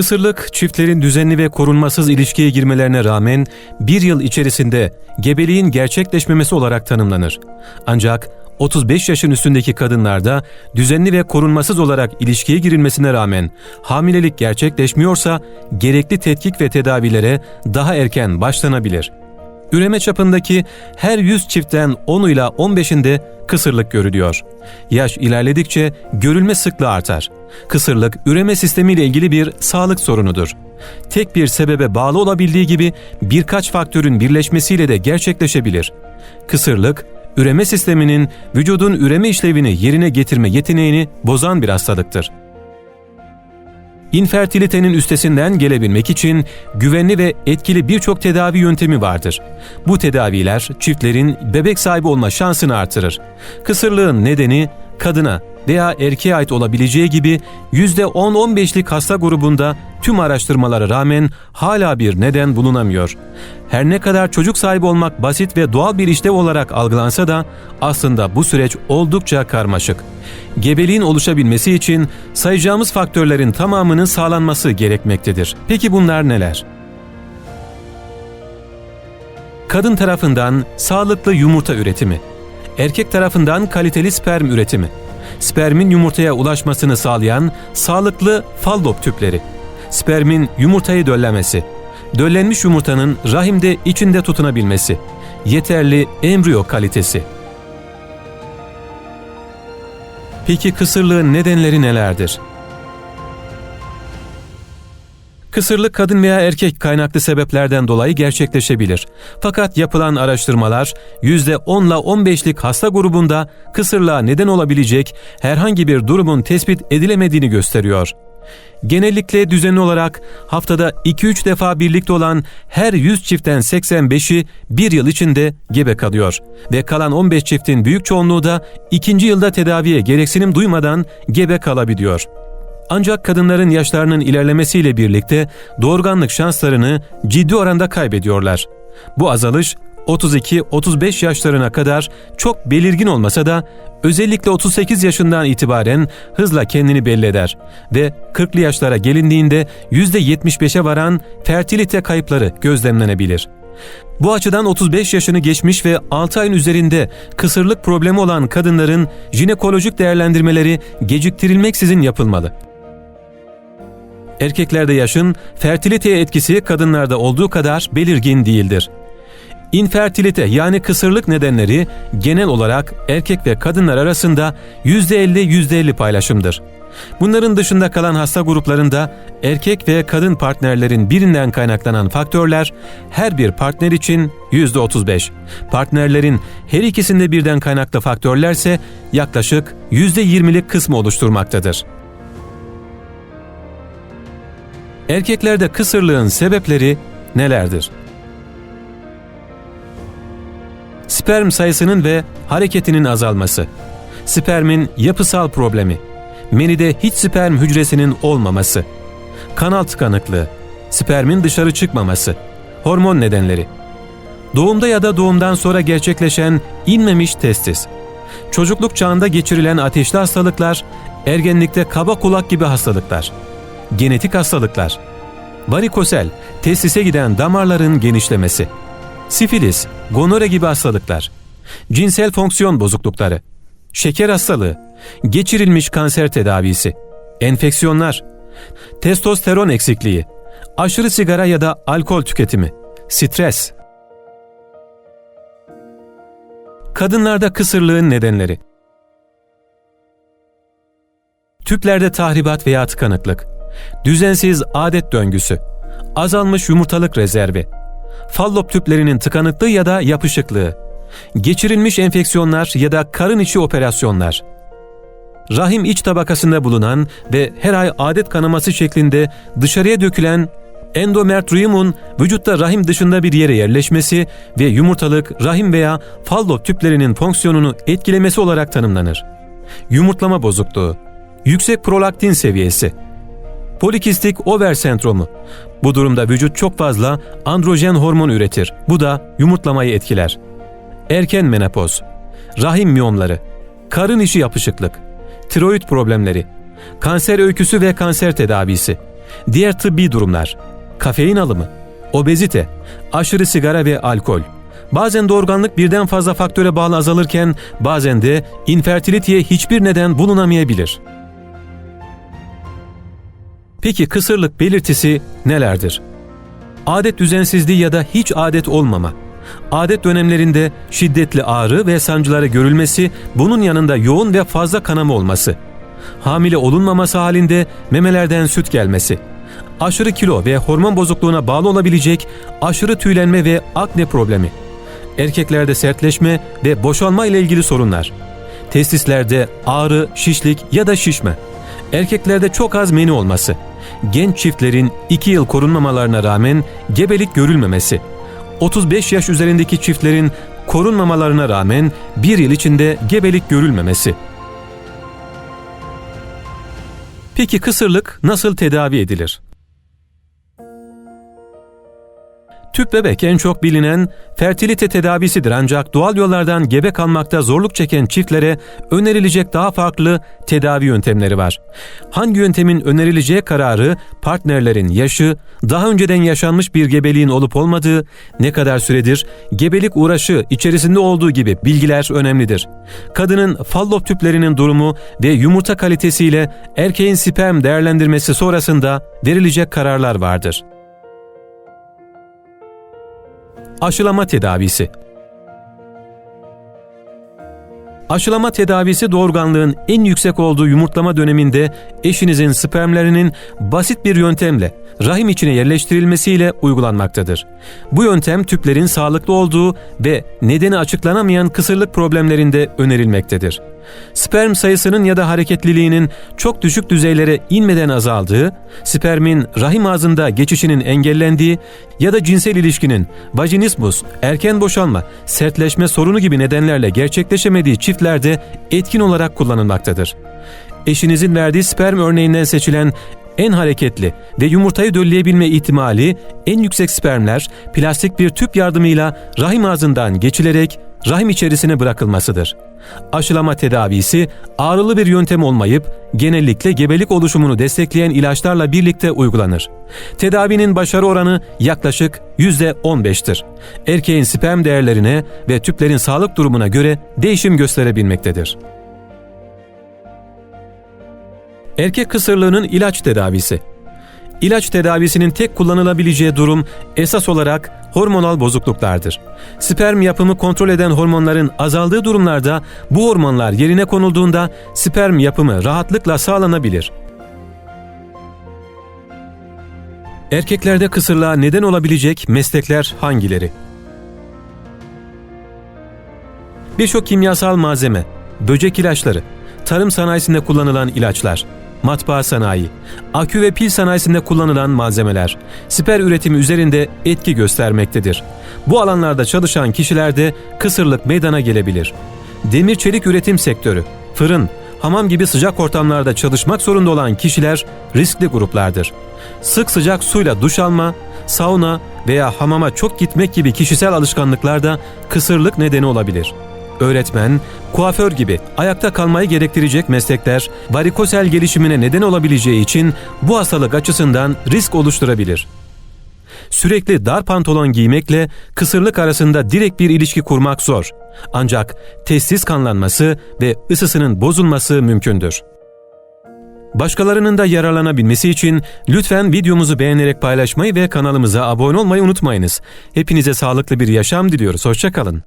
Kısırlık, çiftlerin düzenli ve korunmasız ilişkiye girmelerine rağmen bir yıl içerisinde gebeliğin gerçekleşmemesi olarak tanımlanır. Ancak 35 yaşın üstündeki kadınlarda düzenli ve korunmasız olarak ilişkiye girilmesine rağmen hamilelik gerçekleşmiyorsa gerekli tetkik ve tedavilere daha erken başlanabilir. Üreme çapındaki her 100 çiftten 10'u ile 15'inde kısırlık görülüyor. Yaş ilerledikçe görülme sıklığı artar. Kısırlık üreme sistemiyle ilgili bir sağlık sorunudur. Tek bir sebebe bağlı olabildiği gibi birkaç faktörün birleşmesiyle de gerçekleşebilir. Kısırlık, üreme sisteminin vücudun üreme işlevini yerine getirme yeteneğini bozan bir hastalıktır. İnfertilitenin üstesinden gelebilmek için güvenli ve etkili birçok tedavi yöntemi vardır. Bu tedaviler çiftlerin bebek sahibi olma şansını artırır. Kısırlığın nedeni kadına veya erkeğe ait olabileceği gibi %10-15'lik hasta grubunda tüm araştırmalara rağmen hala bir neden bulunamıyor. Her ne kadar çocuk sahibi olmak basit ve doğal bir işlev olarak algılansa da aslında bu süreç oldukça karmaşık. Gebeliğin oluşabilmesi için sayacağımız faktörlerin tamamının sağlanması gerekmektedir. Peki bunlar neler? Kadın tarafından sağlıklı yumurta üretimi, erkek tarafından kaliteli sperm üretimi, spermin yumurtaya ulaşmasını sağlayan sağlıklı fallop tüpleri, spermin yumurtayı döllemesi, döllenmiş yumurtanın rahimde içinde tutunabilmesi, yeterli embriyo kalitesi. Peki kısırlığın nedenleri nelerdir? Kısırlık kadın veya erkek kaynaklı sebeplerden dolayı gerçekleşebilir. Fakat yapılan araştırmalar %10 ile 15'lik hasta grubunda kısırlığa neden olabilecek herhangi bir durumun tespit edilemediğini gösteriyor. Genellikle düzenli olarak haftada 2-3 defa birlikte olan her 100 çiftten 85'i bir yıl içinde gebe kalıyor ve kalan 15 çiftin büyük çoğunluğu da ikinci yılda tedaviye gereksinim duymadan gebe kalabiliyor. Ancak kadınların yaşlarının ilerlemesiyle birlikte doğurganlık şanslarını ciddi oranda kaybediyorlar. Bu azalış 32-35 yaşlarına kadar çok belirgin olmasa da özellikle 38 yaşından itibaren hızla kendini belli eder ve 40'lı yaşlara gelindiğinde %75'e varan fertilite kayıpları gözlemlenebilir. Bu açıdan 35 yaşını geçmiş ve 6 ayın üzerinde kısırlık problemi olan kadınların jinekolojik değerlendirmeleri geciktirilmeksizin yapılmalı. Erkeklerde yaşın fertiliteye etkisi kadınlarda olduğu kadar belirgin değildir. İnfertilite yani kısırlık nedenleri genel olarak erkek ve kadınlar arasında %50-%50 paylaşımdır. Bunların dışında kalan hasta gruplarında erkek ve kadın partnerlerin birinden kaynaklanan faktörler her bir partner için %35. Partnerlerin her ikisinde birden kaynaklı faktörlerse yaklaşık %20'lik kısmı oluşturmaktadır. Erkeklerde kısırlığın sebepleri nelerdir? Sperm sayısının ve hareketinin azalması, spermin yapısal problemi, menide hiç sperm hücresinin olmaması, kanal tıkanıklığı, spermin dışarı çıkmaması, hormon nedenleri, doğumda ya da doğumdan sonra gerçekleşen inmemiş testis, çocukluk çağında geçirilen ateşli hastalıklar, ergenlikte kaba kulak gibi hastalıklar, genetik hastalıklar, varikosel, testise giden damarların genişlemesi, sifilis, gonore gibi hastalıklar, cinsel fonksiyon bozuklukları, şeker hastalığı, geçirilmiş kanser tedavisi, enfeksiyonlar, testosteron eksikliği, aşırı sigara ya da alkol tüketimi, stres. Kadınlarda kısırlığın nedenleri. Tüplerde tahribat veya tıkanıklık, düzensiz adet döngüsü, azalmış yumurtalık rezervi, fallop tüplerinin tıkanıklığı ya da yapışıklığı, geçirilmiş enfeksiyonlar ya da karın içi operasyonlar, rahim iç tabakasında bulunan ve her ay adet kanaması şeklinde dışarıya dökülen endometriumun vücutta rahim dışında bir yere yerleşmesi ve yumurtalık, rahim veya fallop tüplerinin fonksiyonunu etkilemesi olarak tanımlanır. Yumurtlama bozukluğu, yüksek prolaktin seviyesi, Polikistik over sendromu. Bu durumda vücut çok fazla androjen hormon üretir. Bu da yumurtlamayı etkiler. Erken menopoz, rahim miyomları, karın içi yapışıklık, tiroid problemleri, kanser öyküsü ve kanser tedavisi, Diğer tıbbi durumlar, kafein alımı, obezite, aşırı sigara ve alkol. Bazen doğurganlık birden fazla faktöre bağlı azalırken bazen de infertiliteye hiçbir neden bulunamayabilir. Peki kısırlık belirtisi nelerdir? Adet düzensizliği ya da hiç adet olmama. Adet dönemlerinde şiddetli ağrı ve sancıları görülmesi, bunun yanında yoğun ve fazla kanama olması. Hamile olunmaması halinde memelerden süt gelmesi. Aşırı kilo ve hormon bozukluğuna bağlı olabilecek aşırı tüylenme ve akne problemi. Erkeklerde sertleşme ve boşalma ile ilgili sorunlar. Testislerde ağrı, şişlik ya da şişme. Erkeklerde çok az meni olması. Genç çiftlerin 2 yıl korunmamalarına rağmen gebelik görülmemesi. 35 yaş üzerindeki çiftlerin korunmamalarına rağmen 1 yıl içinde gebelik görülmemesi. Peki kısırlık nasıl tedavi edilir? Tüp bebek en çok bilinen fertilite tedavisidir ancak doğal yollardan gebe kalmakta zorluk çeken çiftlere önerilecek daha farklı tedavi yöntemleri var. Hangi yöntemin önerileceği kararı partnerlerin yaşı, daha önceden yaşanmış bir gebeliğin olup olmadığı, ne kadar süredir gebelik uğraşı içerisinde olduğu gibi bilgiler önemlidir. Kadının fallop tüplerinin durumu ve yumurta kalitesiyle erkeğin sperm değerlendirmesi sonrasında verilecek kararlar vardır. Aşılama tedavisi Aşılama tedavisi doğurganlığın en yüksek olduğu yumurtlama döneminde eşinizin spermlerinin basit bir yöntemle rahim içine yerleştirilmesiyle uygulanmaktadır. Bu yöntem tüplerin sağlıklı olduğu ve nedeni açıklanamayan kısırlık problemlerinde önerilmektedir. Sperm sayısının ya da hareketliliğinin çok düşük düzeylere inmeden azaldığı, spermin rahim ağzında geçişinin engellendiği ya da cinsel ilişkinin vajinismus, erken boşalma, sertleşme sorunu gibi nedenlerle gerçekleşemediği çiftlerde etkin olarak kullanılmaktadır. Eşinizin verdiği sperm örneğinden seçilen en hareketli ve yumurtayı dölleyebilme ihtimali en yüksek spermler plastik bir tüp yardımıyla rahim ağzından geçilerek rahim içerisine bırakılmasıdır. Aşılama tedavisi ağrılı bir yöntem olmayıp genellikle gebelik oluşumunu destekleyen ilaçlarla birlikte uygulanır. Tedavinin başarı oranı yaklaşık %15'tir. Erkeğin sperm değerlerine ve tüplerin sağlık durumuna göre değişim gösterebilmektedir. Erkek kısırlığının ilaç tedavisi İlaç tedavisinin tek kullanılabileceği durum esas olarak hormonal bozukluklardır. Sperm yapımı kontrol eden hormonların azaldığı durumlarda bu hormonlar yerine konulduğunda sperm yapımı rahatlıkla sağlanabilir. Erkeklerde kısırlığa neden olabilecek meslekler hangileri? Birçok kimyasal malzeme, böcek ilaçları, tarım sanayisinde kullanılan ilaçlar, matbaa sanayi, akü ve pil sanayisinde kullanılan malzemeler, siper üretimi üzerinde etki göstermektedir. Bu alanlarda çalışan kişilerde kısırlık meydana gelebilir. Demir çelik üretim sektörü, fırın, hamam gibi sıcak ortamlarda çalışmak zorunda olan kişiler riskli gruplardır. Sık sıcak suyla duş alma, sauna veya hamama çok gitmek gibi kişisel alışkanlıklar da kısırlık nedeni olabilir.'' Öğretmen, kuaför gibi ayakta kalmayı gerektirecek meslekler varikosel gelişimine neden olabileceği için bu hastalık açısından risk oluşturabilir. Sürekli dar pantolon giymekle kısırlık arasında direkt bir ilişki kurmak zor. Ancak testis kanlanması ve ısısının bozulması mümkündür. Başkalarının da yararlanabilmesi için lütfen videomuzu beğenerek paylaşmayı ve kanalımıza abone olmayı unutmayınız. Hepinize sağlıklı bir yaşam diliyoruz. Hoşçakalın.